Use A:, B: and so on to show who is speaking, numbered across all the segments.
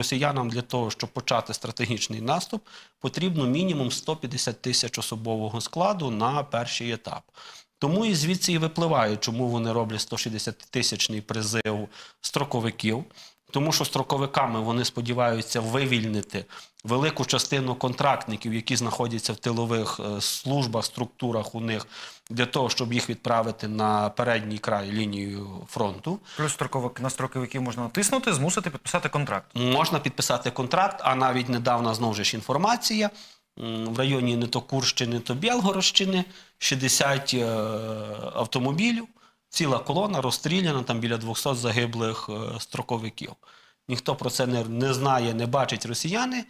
A: Росіянам для того, щоб почати стратегічний наступ, потрібно мінімум 150 тисяч особового складу на перший етап. Тому і звідси і випливає, чому вони роблять 160 тисячний призив строковиків. Тому що строковиками вони сподіваються вивільнити велику частину контрактників, які знаходяться в тилових е, службах, структурах у них, для того, щоб їх відправити на передній край лінію фронту.
B: Плюс строковик на строковиків можна натиснути, змусити підписати контракт.
A: Можна підписати контракт, а навіть недавно знову ж інформація. В районі не то Курщини, то Білгородщини 60 е, автомобілів, ціла колона розстріляна, там біля 200 загиблих е, строковиків. Ніхто про це не, не знає, не бачить росіяни,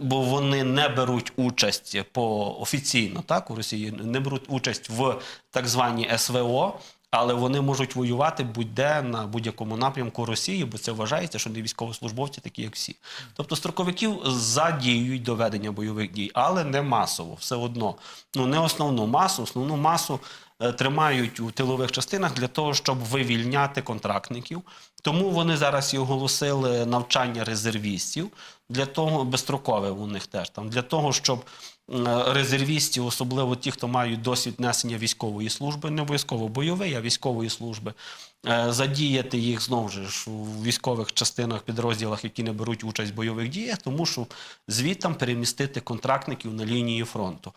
A: бо вони не беруть участь по офіційно, так, у Росії не беруть участь в так званій СВО, але вони можуть воювати будь-де на будь-якому напрямку Росії, бо це вважається, що не військовослужбовці такі, як всі. Тобто строковиків задіюють до ведення бойових дій, але не масово, все одно. Ну не основну масу, основну масу тримають у тилових частинах для того, щоб вивільняти контрактників. Тому вони зараз і оголосили навчання резервістів для того, безстрокове у них теж там для того, щоб е, резервістів, особливо ті, хто мають досвід несення військової служби, не обов'язково бойової, а військової служби, е, задіяти їх знову ж у військових частинах, підрозділах, які не беруть участь в бойових діях, тому що звідтам перемістити контрактників на лінії фронту.